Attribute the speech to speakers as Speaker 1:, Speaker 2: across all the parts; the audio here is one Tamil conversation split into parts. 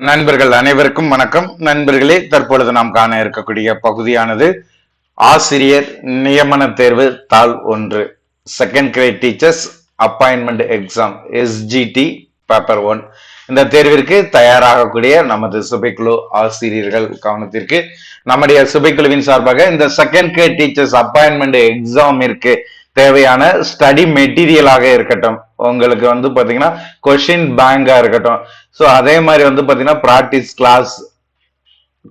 Speaker 1: நண்பர்கள் அனைவருக்கும் வணக்கம். நண்பர்களே தற்பொழுது நாம் காண இருக்கக்கூடிய பகுதியானது ஆசிரியர் நியமன தேர்வு தாள் ஒன்று. Second grade teachers appointment exam SGT paper one இந்த தேர்விற்கு தயாராகக்கூடிய நமது சுபைக்குழு ஆசிரியர்கள் கவனத்திற்கு நம்முடைய சுபைக்குழுவின் சார்பாக இந்த செகண்ட் கிரேட் டீச்சர்ஸ் அப்பாயின்மெண்ட் எக்ஸாமிற்கு தேவையான ஸ்டடி மெட்டீரியலாக இருக்கட்டும். உங்களுக்கு வந்து பாத்தீங்கன்னா கொஷின் பேங்கா இருக்கட்டும். ஸோ அதே மாதிரி வந்து பாத்தீங்கன்னா practice class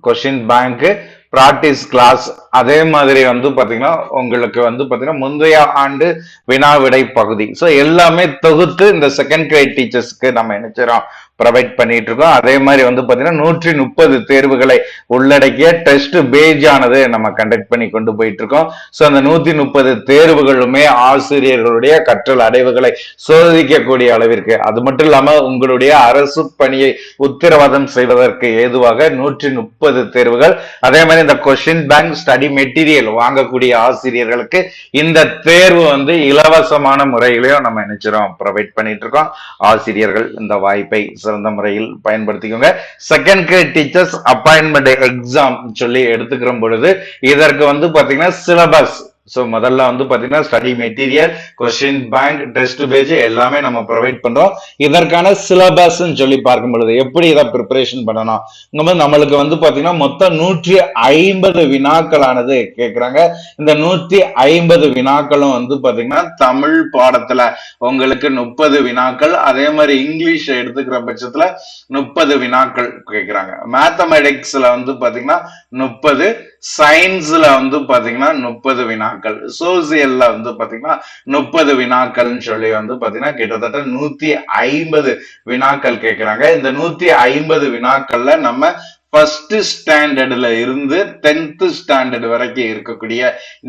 Speaker 1: question bank practice class அதே மாதிரி வந்து பாத்தீங்கன்னா உங்களுக்கு வந்து பாத்தீங்கன்னா முந்தைய ஆண்டு வினா விடை பகுதி. ஸோ எல்லாமே தொகுத்து இந்த செகண்ட் கிரேட் டீச்சர்ஸ்க்கு நம்ம நினைச்சிடறோம் ப்ரொவைட் பண்ணிட்டு இருக்கோம் அதே மாதிரி வந்து பார்த்தீங்கன்னா நூற்றி முப்பது தேர்வுகளை உள்ளடக்கிய டெஸ்ட் பேஜ் ஆனது நம்ம கண்டக்ட் பண்ணி கொண்டு போயிட்டு இருக்கோம் ஸோ அந்த நூற்றி முப்பது தேர்வுகளுமே ஆசிரியர்களுடைய கற்றல் அடைவுகளை சோதிக்கக்கூடிய அளவிற்கு. அது மட்டும் இல்லாமல் உங்களுடைய அரசு பணியை உத்தரவாதம் செய்வதற்கு ஏதுவாக நூற்றி முப்பது தேர்வுகள். அதே மாதிரி இந்த கொஸ்டின் பேங்க் ஸ்டடி மெட்டீரியல் வாங்கக்கூடிய ஆசிரியர்களுக்கு இந்த தேர்வு வந்து இலவசமான முறையிலையும் நம்ம நினைச்சிரோம் ப்ரொவைட் பண்ணிட்டு இருக்கோம் ஆசிரியர்கள் இந்த வாய்ப்பை சிறந்த முறையில் பயன்படுத்திக்கோங்க. Second grade teachers appointment exam சொல்லி எடுத்துக்கிற பொழுது இதற்கு வந்து பாத்தீங்கன்னா சிலபஸ் ஸோ முதல்ல வந்து பார்த்தீங்கன்னா study material question bank test page எல்லாமே நம்ம ப்ரொவைட் பண்ணுறோம் இதற்கான சிலபஸ்ன்னு சொல்லி பார்க்கும் பொழுது எப்படி இதை ப்ரிப்பரேஷன் பண்ணணும்? இங்கும்போது நம்மளுக்கு வந்து பார்த்தீங்கன்னா மொத்தம் நூற்றி ஐம்பது வினாக்களானது கேட்குறாங்க இந்த நூற்றி ஐம்பது வினாக்களும் வந்து பார்த்தீங்கன்னா தமிழ் பாடத்தில் உங்களுக்கு முப்பது வினாக்கள் அதே மாதிரி இங்கிலீஷ் எடுத்துக்கிற பட்சத்தில் முப்பது வினாக்கள் கேட்குறாங்க மேத்தமெட்டிக்ஸில் வந்து பார்த்தீங்கன்னா முப்பது சயின்ஸ்ல வந்து பாத்தீங்கன்னா முப்பது வினாக்கள் சோசியல்ல வந்து பாத்தீங்கன்னா முப்பது வினாக்கள்னு சொல்லி வந்து பாத்தீங்கன்னா கிட்டத்தட்ட நூத்தி ஐம்பது வினாக்கள் கேட்கிறாங்க இந்த நூத்தி ஐம்பது வினாக்கள்ல நம்ம ஃபர்ஸ்ட் ஸ்டாண்டர்டில் இருந்து டென்த் ஸ்டாண்டர்ட் வரைக்கும் இருக்கக்கூடிய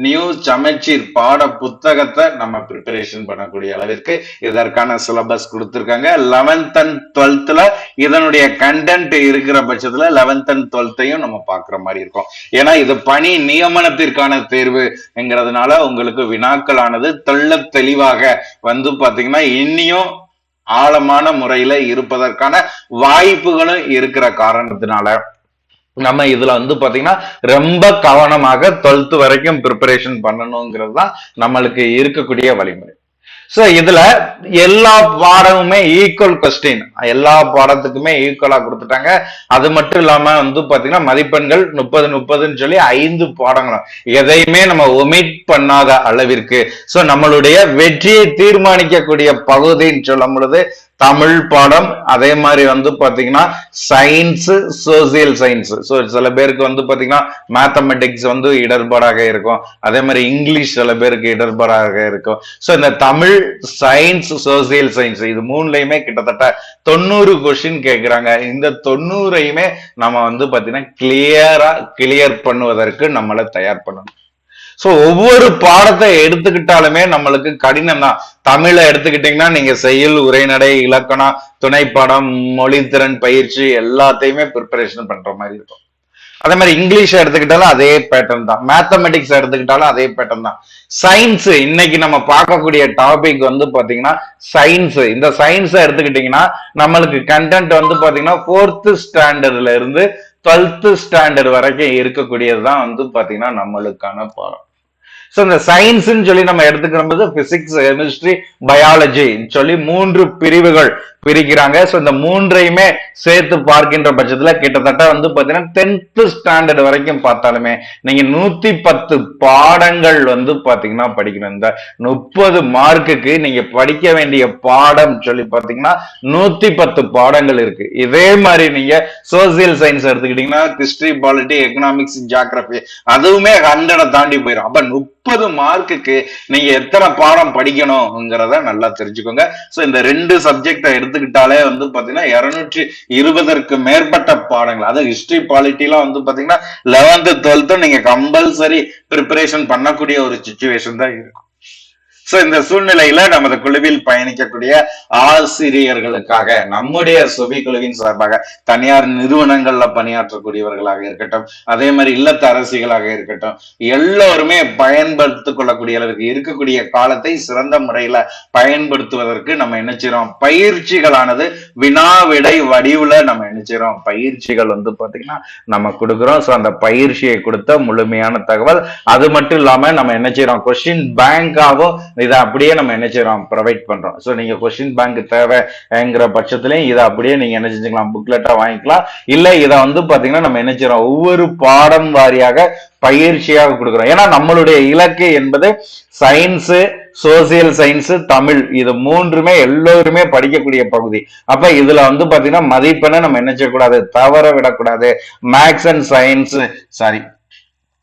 Speaker 1: நியூ சமச்சீர் பாட புத்தகத்தை நம்ம ப்ரிப்பரேஷன் பண்ணக்கூடிய அளவிற்கு இதற்கான சிலபஸ் கொடுத்துருக்காங்க. லெவன்த் அண்ட் டுவெல்த்தில் இதனுடைய கண்டென்ட் இருக்கிற பட்சத்தில் லெவன்த் அண்ட் டுவெல்த்தையும் நம்ம பார்க்குற மாதிரி இருக்கும். ஏன்னா இது பணி நியமனத்திற்கான தேர்வுங்கிறதுனால உங்களுக்கு வினாக்களானது தெள்ள தெளிவாக வந்து பார்த்தீங்கன்னா இன்னியும் ஆழமான முறையில இருப்பதற்கான வாய்ப்புகளும் இருக்கிற காரணத்தினால நம்ம இதுல வந்து பாத்தீங்கன்னா ரொம்ப கவனமாக டுவெல்த் வரைக்கும் ப்ரிப்பரேஷன் பண்ணணுங்கிறது தான் நம்மளுக்கு இருக்கக்கூடிய வழிமுறை. சோ இதுல எல்லா பாடமுமே ஈக்குவல் கொஸ்டின் எல்லா பாடத்துக்குமே ஈக்குவலா கொடுத்துட்டாங்க. அது மட்டும் இல்லாம வந்து பாத்தீங்கன்னா மதிப்பெண்கள் முப்பது முப்பதுன்னு சொல்லி ஐந்து பாடங்களும். எதையுமே நம்ம ஒமிட் பண்ணாத அளவிற்கு. சோ நம்மளுடைய வெற்றியை தீர்மானிக்கக்கூடிய பகுதின்னு சொல்லும் பொழுது தமிழ் பாடம் அதே மாதிரி வந்து பாத்தீங்கன்னா சயின்ஸ் சோசியல் சயின்ஸ் ஸோ சில பேருக்கு வந்து பாத்தீங்கன்னா மேத்தமெட்டிக்ஸ் வந்து இடர்பாடாக இருக்கும். அதே மாதிரி இங்கிலீஷ் சில பேருக்கு இடர்பாடாக இருக்கும். ஸோ இந்த தமிழ் சயின்ஸ் சோசியல் சயின்ஸ் இது மூணுலையுமே கிட்டத்தட்ட தொண்ணூறு கொஸ்டின் கேட்குறாங்க இந்த தொண்ணூறையுமே நம்ம வந்து பாத்தீங்கன்னா கிளியரா கிளியர் பண்ணுவதற்கு நம்மளை தயார் பண்ணணும். சோ ஒவ்வொரு பாடத்தை எடுத்துக்கிட்டாலுமே நம்மளுக்கு கடினம் தான் தமிழை எடுத்துக்கிட்டீங்கன்னா நீங்க செயல் உரைநடை இலக்கணம் துணைப்பாடம் மொழித்திறன் பயிற்சி எல்லாத்தையுமே ப்ரிப்பரேஷன் பண்ற மாதிரி இருக்கும். அதே மாதிரி இங்கிலீஷ் எடுத்துக்கிட்டாலும் அதே பேட்டர்ன் தான். மேத்தமெட்டிக்ஸ் எடுத்துக்கிட்டாலும் அதே பேட்டர்ன் தான். சயின்ஸ் இன்னைக்கு நம்ம பார்க்கக்கூடிய டாபிக் வந்து பாத்தீங்கன்னா சயின்ஸ் இந்த சயின்ஸை எடுத்துக்கிட்டீங்கன்னா நம்மளுக்கு கண்டென்ட் வந்து பாத்தீங்கன்னா ஃபோர்த்து ஸ்டாண்டர்ட்ல இருந்து டுவெல்த்து ஸ்டாண்டர்ட் வரைக்கும் இருக்கக்கூடியது தான் வந்து பாத்தீங்கன்னா நம்மளுக்கான பாடம். ஸோ இந்த சயின்ஸ்ன்னு சொல்லி நம்ம எடுத்துக்கிறோம் பிசிக்ஸ் கெமிஸ்ட்ரி பயாலஜி சொல்லி மூன்று பிரிவுகள் பிரிக்கிறாங்க. ஸோ இந்த மூன்றையுமே சேர்த்து பார்க்கின்ற பட்சத்துல கிட்டத்தட்ட வந்து பாத்தீங்கன்னா டென்த் ஸ்டாண்டர்ட் வரைக்கும் பார்த்தாலுமே நீங்க நூத்தி பத்து பாடங்கள் வந்து பாத்தீங்கன்னா படிக்கணும். இந்த முப்பது மார்க்குக்கு நீங்க படிக்க வேண்டிய பாடம் சொல்லி பாத்தீங்கன்னா நூத்தி பத்து பாடங்கள் இருக்கு. இதே மாதிரி நீங்க சோசியல் சயின்ஸ் எடுத்துக்கிட்டீங்கன்னா ஹிஸ்டரி பாலிட்டி எக்கனாமிக்ஸ் ஜியாகிரபி அதுவுமே ஹண்ட்ரடை தாண்டி போயிடும் அப்ப முப்பது மார்க்குக்கு நீங்க எத்தனை பாடம் படிக்கணுங்கிறத நல்லா தெரிஞ்சுக்கோங்க. ஸோ இந்த ரெண்டு சப்ஜெக்டை எடுத்துக்கிட்டாலே வந்து பாத்தீங்கன்னா இருநூற்றி இருபதற்கு மேற்பட்ட பாடங்கள். அதாவது ஹிஸ்டரி பாலிட்டிலாம் வந்து பாத்தீங்கன்னா லெவன்த் டுவெல்த்தும் நீங்க கம்பல்சரி ப்ரிப்பரேஷன் பண்ணக்கூடிய ஒரு சுச்சுவேஷன் தான் இருக்கும். சோ இந்த சூழ்நிலையில நமது குழுவில் பயணிக்கக்கூடிய ஆசிரியர்களுக்காக நம்முடைய சுபி குழுவின் சார்பாக தனியார் நிறுவனங்கள்ல பணியாற்றக்கூடியவர்களாக இருக்கட்டும் அதே மாதிரி இல்லத்து அரசிகளாக இருக்கட்டும் எல்லோருமே பயன்படுத்திக் கொள்ளக்கூடிய அளவுக்கு இருக்கக்கூடிய காலத்தை சிறந்த முறையில பயன்படுத்துவதற்கு நம்ம என்ன செய்யறோம்? பயிற்சிகளானது வினா விடை வடிவுல நம்ம என்ன செய்யறோம்? பயிற்சிகள் வந்து பாத்தீங்கன்னா நம்ம கொடுக்குறோம். சோ அந்த பயிற்சியை கொடுத்த முழுமையான தகவல். அது மட்டும் இல்லாம நம்ம என்ன செய்யறோம்? கொஸ்டின் பேங்காகவும் இதை அப்படியே நம்ம என்ன செய்யறோம்? ப்ரொவைட் பண்றோம். ஸோ நீங்க கொஸ்டின் பேங்க் தேவைங்கிற பட்சத்திலையும் இதை அப்படியே நீங்க என்ன செஞ்சுக்கலாம்? புக்லெட்டா வாங்கிக்கலாம். இல்ல இதை வந்து பாத்தீங்கன்னா நம்ம என்ன செய்யறோம்? ஒவ்வொரு பாடம் வாரியாக பயிற்சியாக கொடுக்குறோம். ஏன்னா நம்மளுடைய இலக்கு என்பது சயின்ஸ் சோசியல் சயின்ஸ் தமிழ். இது மூன்றுமே எல்லோருமே படிக்கக்கூடிய பகுதி. அப்ப இதுல வந்து பாத்தீங்கன்னா மதிப்பெண்ணை நம்ம என்ன செய்யக்கூடாது? தவற விடக்கூடாது. Maths and science sorry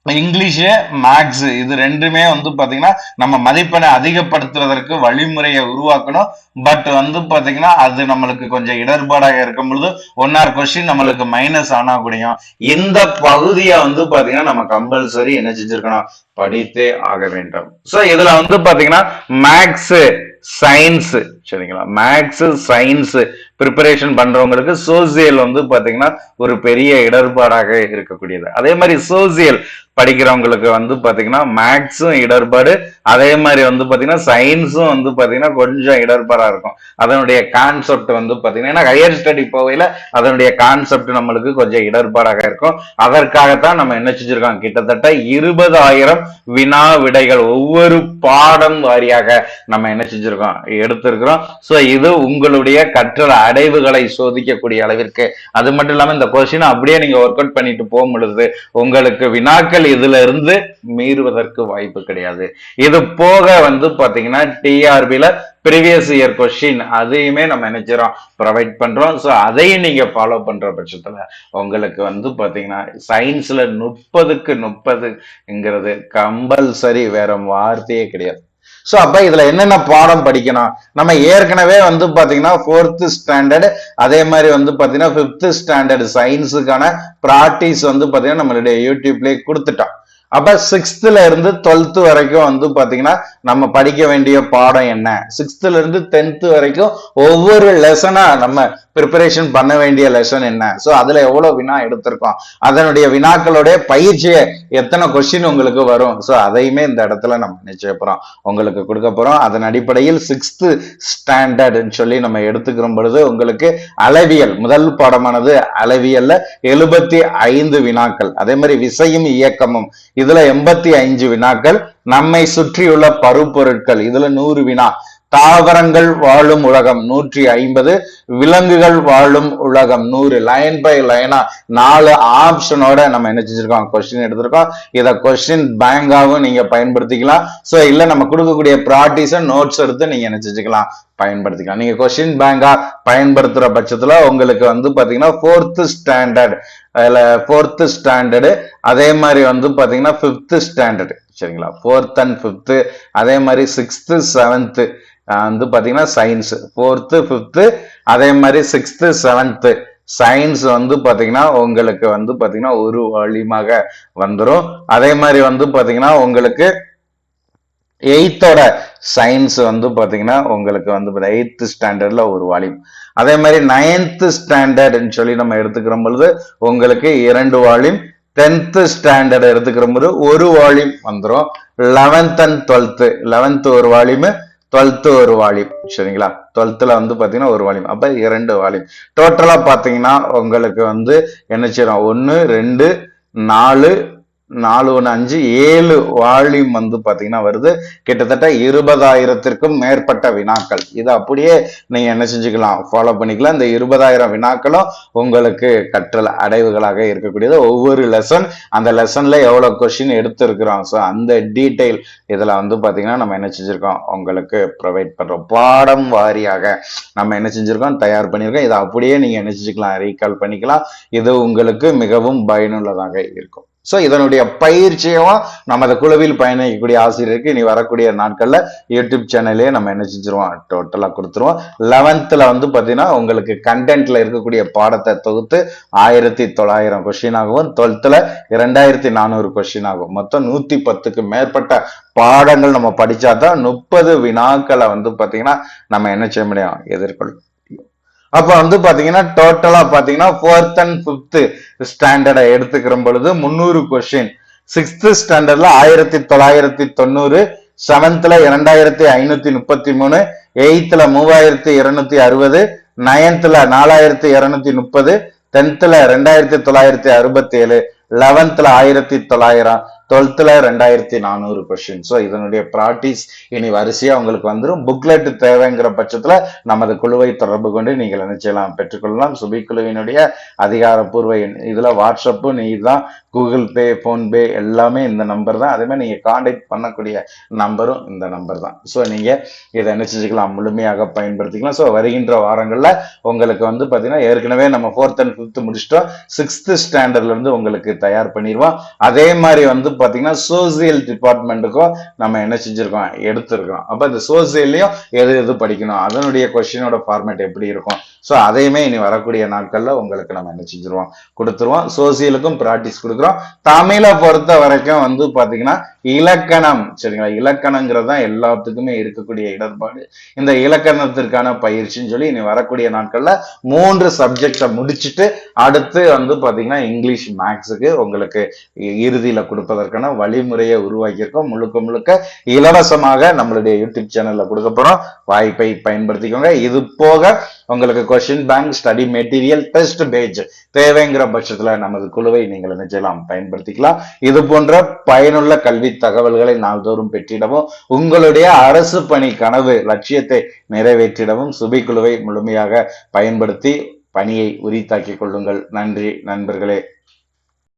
Speaker 1: English maths இது ரெண்டுமே வந்து பாத்தீங்கன்னா நம்ம மதிப்பெண்ணை அதிகப்படுத்துவதற்கு வழிமுறையை உருவாக்கணும். பட் வந்து பாத்தீங்கன்னா அது நம்மளுக்கு கொஞ்சம் இடர்பாடாக இருக்கும் பொழுது ஒன் ஆர் கொஸ்டின் நம்மளுக்கு மைனஸ் ஆனா கூடயும் இந்த பகுதியை வந்து பாத்தீங்கன்னா நம்ம கம்பல்சரி என்ன செஞ்சிருக்கணும்? படித்தே ஆக வேண்டும். ஸோ இதுல வந்து பாத்தீங்கன்னா மேக்ஸ் சயின்ஸ் சரிங்களா? மேக்ஸு சயின்ஸு ப்ரிப்பரேஷன் பண்றவங்களுக்கு சோசியல் வந்து பாத்தீங்கன்னா ஒரு பெரிய இடர்பாடாக இருக்கக்கூடியது. அதே மாதிரி சோசியல் படிக்கிறவங்களுக்கு வந்து பாத்தீங்கன்னா மேக்ஸும் இடர்பாடு அதே மாதிரி வந்து பாத்தீங்கன்னா சயின்ஸும் வந்து பாத்தீங்கன்னா கொஞ்சம் இடர்பாடாக இருக்கும். அதனுடைய கான்செப்ட் வந்து பாத்தீங்கன்னா ஏன்னா ஹையர் ஸ்டடி போகையில் அதனுடைய கான்செப்ட் நம்மளுக்கு கொஞ்சம் இடர்பாடாக இருக்கும். அதற்காகத்தான் நம்ம என்ன செஞ்சிருக்கோம்? கிட்டத்தட்ட இருபதாயிரம் வினா விடைகள் ஒவ்வொரு பாடம் வாரியாக நம்ம என்ன செஞ்சிருக்கோம்? எடுத்திருக்கிறோம். சோ இது உங்களுடைய கற்றல் அடைவுகளை சோதிக்கக்கூடிய அளவிற்கு. அது மட்டும் இல்லாம இந்த கொஸ்டின் அப்படியே நீங்க ஒர்க் அவுட் பண்ணிட்டு போகும் பொழுது உங்களுக்கு வினாக்கள் இதுல இருந்து மீறுவதற்கு வாய்ப்பு கிடையாது. இது போக வந்து பாத்தீங்கன்னா டிஆர்பில ப்ரீவியஸ் இயர் கொஷின் அதையுமே நம்ம நினைச்சிரோம் ப்ரொவைட் பண்றோம். ஸோ அதையும் நீங்க ஃபாலோ பண்ற பட்சத்துல உங்களுக்கு வந்து பாத்தீங்கன்னா சயின்ஸ்ல முப்பதுக்கு முப்பதுங்கிறது கம்பல்சரி வேற வார்த்தையே கிடையாது. ஸோ அப்ப இதுல என்னென்ன பாடம் படிக்கணும்? நம்ம ஏற்கனவே வந்து பாத்தீங்கன்னா ஃபோர்த்து ஸ்டாண்டர்டு அதே மாதிரி வந்து பாத்தீங்கன்னா ஃபிஃப்த்து ஸ்டாண்டர்டு சயின்ஸுக்கான ப்ராக்டிஸ் வந்து பாத்தீங்கன்னா நம்மளுடைய யூடியூப்லயே கொடுத்துட்டோம். அப்ப சிக்ஸ்த்துல இருந்து டுவெல்த் வரைக்கும் வந்து பாத்தீங்கன்னா நம்ம படிக்க வேண்டிய பாடம் என்ன? சிக்ஸ்த்துல இருந்து டென்த்து வரைக்கும் ஒவ்வொரு லெசனா நம்ம ப்ரிப்பரேஷன் பண்ண வேண்டிய லெசன் என்ன? ஸோ அதுல எவ்வளவு வினா எடுத்திருக்கோம்? அதனுடைய வினாக்களுடைய பயிற்சியை எத்தனை கொஸ்டின் உங்களுக்கு வரும்? ஸோ அதையுமே இந்த இடத்துல நம்ம நிச்சய உங்களுக்கு கொடுக்க போறோம். அதன் அடிப்படையில் சிக்ஸ்த்து ஸ்டாண்டர்டுன்னு சொல்லி நம்ம எடுத்துக்கிற பொழுது உங்களுக்கு அளவியல் முதல் பாடமானது அளவியல்ல எழுபத்தி ஐந்து வினாக்கள். அதே மாதிரி விசையும் இயக்கமும். இதுல எண்பத்தி ஐந்து வினாக்கள். நம்மை சுற்றியுள்ள பருப்பொருட்கள். இதுல நூறு வினா. தாவரங்கள் வாழும் உலகம் நூற்றி ஐம்பது விலங்குகள் வாழும் உலகம் நூறு. லைன் பை லைனா நாலு ஆப்ஷனோட நம்ம என்ன செஞ்சிருக்கோம்? கொஸ்டின் எடுத்திருக்கோம். இதை கொஸ்டின் பேங்காவும் நீங்க பயன்படுத்திக்கலாம். சோ இல்லை நம்ம கொடுக்கக்கூடிய ப்ராக்டிஸ நோட்ஸ் எடுத்து நீங்க என்ன செஞ்சுக்கலாம்? பயன்படுத்திக்கலாம். நீங்க கொஸ்டின் பேங்கா பயன்படுத்துற பட்சத்துல உங்களுக்கு வந்து பாத்தீங்கன்னா ஃபோர்த்து ஸ்டாண்டர்ட் அதில் ஃபோர்த்து ஸ்டாண்டர்டு அதே மாதிரி வந்து பார்த்தீங்கன்னா ஃபிஃப்த்து ஸ்டாண்டர்டு சரிங்களா? ஃபோர்த் அண்ட் ஃபிஃப்த்து அதே மாதிரி சிக்ஸ்த்து செவன்த்து வந்து பாத்தீங்கன்னா சயின்ஸ் ஃபோர்த்து ஃபிஃப்த்து அதே மாதிரி சிக்ஸ்த்து செவன்த்து சயின்ஸ் வந்து பாத்தீங்கன்னா உங்களுக்கு வந்து பாத்தீங்கன்னா ஒரு வழிமாக வந்துடும் அதே மாதிரி வந்து பாத்தீங்கன்னா உங்களுக்கு எயித்தோட சயின்ஸ் வந்து பாத்தீங்கன்னா உங்களுக்கு வந்து எயித்து ஸ்டாண்டர்ட்ல ஒரு வால்யூம் அதே மாதிரி நைன்த்து ஸ்டாண்டர்ட்னு சொல்லி நம்ம எடுத்துக்கிற பொழுது உங்களுக்கு இரண்டு வால்யூம் டென்த்து ஸ்டாண்டர்ட் எடுத்துக்கிற போது ஒரு வால்யூம் வந்துடும் லெவன்த் அண்ட் டுவெல்த்து லெவன்த் ஒரு வால்யூமு டுவெல்த்து ஒரு வால்யூம் சரிங்களா? டுவெல்த்தில் வந்து பார்த்தீங்கன்னா ஒரு வால்யூம் அப்போ இரண்டு வால்யூம் டோட்டலாக பார்த்தீங்கன்னா உங்களுக்கு வந்து என்ன செய்யறோம்? ஒன்று ரெண்டு நாலு நாலு ஒன்று அஞ்சு ஏழு வால்யூம் வந்து பார்த்தீங்கன்னா வருது. கிட்டத்தட்ட இருபதாயிரத்திற்கும் மேற்பட்ட வினாக்கள். இதை அப்படியே நீங்கள் என்ன செஞ்சுக்கலாம் ஃபாலோ பண்ணிக்கலாம். இந்த இருபதாயிரம் வினாக்களும் உங்களுக்கு கற்றல் அடைவுகளாக இருக்கக்கூடியது. ஒவ்வொரு லெசன் அந்த லெசனில் எவ்வளோ கொஸ்டின் எடுத்திருக்கிறோம். ஸோ அந்த டீட்டெயில் இதில் வந்து பார்த்தீங்கன்னா நம்ம என்ன செஞ்சுருக்கோம்? உங்களுக்கு ப்ரொவைட் பண்ணுறோம் பாடம் வாரியாக நம்ம என்ன செஞ்சிருக்கோம்? தயார் பண்ணியிருக்கோம். இதை அப்படியே நீங்கள் என்ன செஞ்சுக்கலாம்? ரீகால் பண்ணிக்கலாம். இது உங்களுக்கு மிகவும் பயனுள்ளதாக இருக்கும். ஸோ இதனுடைய பயிற்சியும் நமது குழுவில் பயணிக்கக்கூடிய ஆசிரியருக்கு இனி வரக்கூடிய நாட்களில் யூடியூப் சேனல்லே நம்ம என்ன செஞ்சிருவோம்? டோட்டலாக கொடுத்துருவோம். லெவன்த்தில் வந்து பார்த்தீங்கன்னா உங்களுக்கு கண்டென்ட்ல இருக்கக்கூடிய பாடத்தை தொகுத்து ஆயிரத்தி தொள்ளாயிரம் கொஷின் ஆகவும் டுவெல்த்தில் இரண்டாயிரத்தி நானூறு கொஷின் ஆகும் மொத்தம் நூற்றி பத்துக்கு மேற்பட்ட பாடங்கள் நம்ம படித்தா தான் முப்பது வினாக்களை வந்து பார்த்தீங்கன்னா நம்ம என்ன செய்ய முடியும்? எதிர்கொள்ளும் அப்போ வந்து பாத்தீங்கன்னா டோட்டலா பாத்தீங்கன்னா ஃபோர்த் அண்ட் ஃபிஃப்த்து ஸ்டாண்டர்டை எடுத்துக்கிற பொழுது முந்நூறு கொஷின் சிக்ஸ்த் ஸ்டாண்டர்ட்ல ஆயிரத்தி தொள்ளாயிரத்தி தொண்ணூறு செவன்த்ல இரண்டாயிரத்தி ஐநூத்தி முப்பத்தி மூணு எயித்துல மூவாயிரத்தி இருநூத்தி அறுபது நைன்த்ல நாலாயிரத்தி இருநூத்தி முப்பது டென்த்ல ரெண்டாயிரத்தி தொள்ளாயிரத்தி அறுபத்தி ஏழு லெவன்த்ல ஆயிரத்தி தொள்ளாயிரம். டுவெல்த்தில் ரெண்டாயிரத்தி நானூறு கொஷின் ஸோ இதனுடைய ப்ராக்டிஸ் இனி வரிசையாக உங்களுக்கு வந்துடும் புக்லெட் தேவைங்கிற பட்சத்தில் நமது குழுவை தொடர்பு கொண்டு நீங்கள் என்ன செய்யலாம் பெற்றுக்கொள்ளலாம். சுபி குழுவினுடைய அதிகாரப்பூர்வ எண் இதுல வாட்ஸ்அப்பு நீ தான் கூகுள் பே ஃபோன்பே எல்லாமே இந்த நம்பர் தான். அதே மாதிரி நீங்க காண்டாக்ட் பண்ணக்கூடிய நம்பரும் இந்த நம்பர் தான். ஸோ நீங்கள் இதை என்ன செஞ்சுக்கலாம் முழுமையாக பயன்படுத்திக்கலாம். ஸோ வருகின்ற வாரங்களில் உங்களுக்கு வந்து பார்த்தீங்கன்னா ஏற்கனவே நம்ம ஃபோர்த் அண்ட் ஃபிஃப்த் முடிச்சிட்டோம். சிக்ஸ்த்து ஸ்டாண்டர்ட்லேருந்து உங்களுக்கு தயார் பண்ணிடுவோம். அதே மாதிரி வந்து பாத்தீங்கன்னா சோசியல் டிபார்ட்மெண்ட்டுக்கும் நம்ம என்ன செஞ்சுருக்கோம்? எடுத்திருக்கோம் அப்போ இந்த சோசியல்லையும் எது எது படிக்கணும்? அதனுடைய கொஸ்டினோட ஃபார்மேட் எப்படி இருக்கும்? ஸோ அதையுமே இனி வரக்கூடிய நாட்கள்ல உங்களுக்கு நம்ம என்ன செஞ்சிருவோம்? கொடுத்துருவோம். சோசியலுக்கும் ப்ராக்டிஸ் கொடுக்குறோம். தமிழை பொறுத்த வரைக்கும் வந்து பாத்தீங்கன்னா இலக்கணம். சரிங்களா? இலக்கணங்கிறது தான் எல்லாத்துக்குமே இருக்கக்கூடிய இடர்பாடு. இந்த இலக்கணத்திற்கான பயிற்சின்னு சொல்லி இனி வரக்கூடிய நாட்களில் மூன்று சப்ஜெக்டை முடிச்சுட்டு அடுத்து வந்து பாத்தீங்கன்னா இங்கிலீஷ் மேக்ஸுக்கு உங்களுக்கு இறுதியில் கொடுப்பதற்கு கொடுப்பதற்கான வழிமுறையை உருவாக்கியிருக்கோம். முழுக்க முழுக்க இலவசமாக நம்மளுடைய யூடியூப் சேனல்ல கொடுக்க போறோம். வாய்ப்பை பயன்படுத்திக்கோங்க. இது போக உங்களுக்கு question bank study material test page தேவைங்கிற பட்சத்துல நமது குழுவை நீங்கள் என்ன செய்யலாம்? பயன்படுத்திக்கலாம். இது போன்ற பயனுள்ள கல்வி தகவல்களை நாள்தோறும் பெற்றிடவும் உங்களுடைய அரசு பணி கனவு லட்சியத்தை நிறைவேற்றிடவும் சுபி குழுவை முழுமையாக பயன்படுத்தி பணியை உரித்தாக்கிக் கொள்ளுங்கள். நன்றி நண்பர்களே.